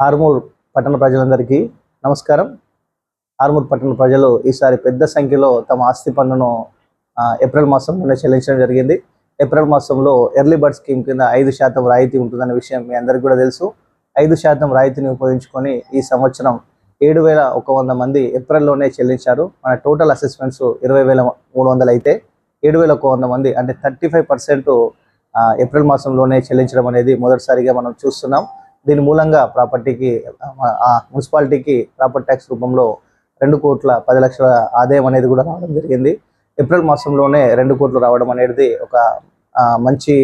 ఆర్మూర్ పట్టణ ప్రజలందరికీ నమస్కారం. ఆర్మూర్ పట్టణ ప్రజలు ఈసారి పెద్ద సంఖ్యలో తమ ఆస్తి పన్నును ఏప్రిల్ మాసంలోనే చెల్లించడం జరిగింది. ఏప్రిల్ మాసంలో ఎర్లీ బర్డ్ స్కీమ్ కింద ఐదు శాతం రాయితీ ఉంటుందనే విషయం మీ అందరికీ కూడా తెలుసు. ఐదు శాతం రాయితీని ఉపయోగించుకొని ఈ సంవత్సరం ఏడు వేల ఒక వంద మంది ఏప్రిల్లోనే చెల్లించారు. మన టోటల్ అసెస్మెంట్స్ ఇరవై వేల మూడు వందలు అయితే ఏడు వేల ఒక వంద మంది అంటే థర్టీ ఫైవ్ పర్సెంట్ ఏప్రిల్ మాసంలోనే చెల్లించడం అనేది మొదటిసారిగా మనం చూస్తున్నాం. దీని మూలంగా ప్రాపర్టీకి ఆ మున్సిపాలిటీకి ప్రాపర్టీ ట్యాక్స్ రూపంలో రెండు కోట్ల పది లక్షల ఆదాయం అనేది కూడా రావడం జరిగింది. ఏప్రిల్ మాసంలోనే రెండు కోట్లు రావడం అనేది ఒక మంచి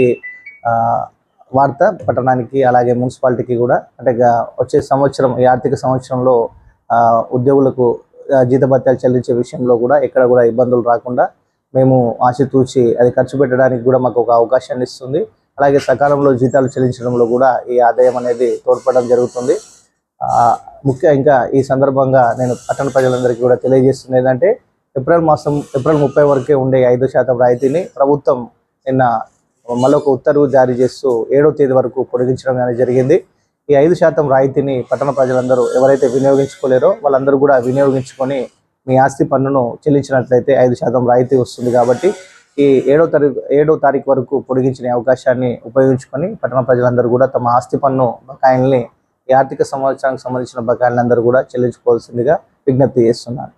వార్త పట్టణానికి అలాగే మున్సిపాలిటీకి కూడా. అంటే వచ్చే సంవత్సరం ఈ ఆర్థిక సంవత్సరంలో ఉద్యోగులకు జీతభత్యాలు చెల్లించే విషయంలో కూడా ఎక్కడ కూడా ఇబ్బందులు రాకుండా మేము ఆశతూచి అది ఖర్చు పెట్టడానికి కూడా మాకు ఒక అవకాశాన్ని ఇస్తుంది. అలాగే సకాలంలో జీతాలు చెల్లించడంలో కూడా ఈ ఆదాయం అనేది తోడ్పడడం జరుగుతుంది. ముఖ్య ఇంకా ఈ సందర్భంగా నేను పట్టణ ప్రజలందరికీ కూడా తెలియజేస్తుంది ఏంటంటే ఏప్రిల్ మాసం ఏప్రిల్ ముప్పై వరకే ఉండే ఐదు శాతం రాయితీని ప్రభుత్వం నిన్న మరొక ఉత్తర్వు జారీ చేస్తూ ఏడో తేదీ వరకు పొడిగించడం అనేది జరిగింది. ఈ ఐదు శాతం రాయితీని పట్టణ ప్రజలందరూ ఎవరైతే వినియోగించుకోలేరో వాళ్ళందరూ కూడా వినియోగించుకొని మీ ఆస్తి పన్నును చెల్లించినట్లయితే ఐదు శాతం రాయితీ వస్తుంది కాబట్టి ఈ ఏడో తారీఖు ఏడో తారీఖు వరకు పొడిగించిన అవకాశాన్ని ఉపయోగించుకొని పట్టణ ప్రజలందరూ కూడా తమ ఆస్తి పన్ను బకాయిల్ని ఈ ఆర్థిక సంవత్సరానికి సంబంధించిన బకాయిలందరూ కూడా చెల్లించుకోవాల్సిందిగా విజ్ఞప్తి చేస్తున్నాను.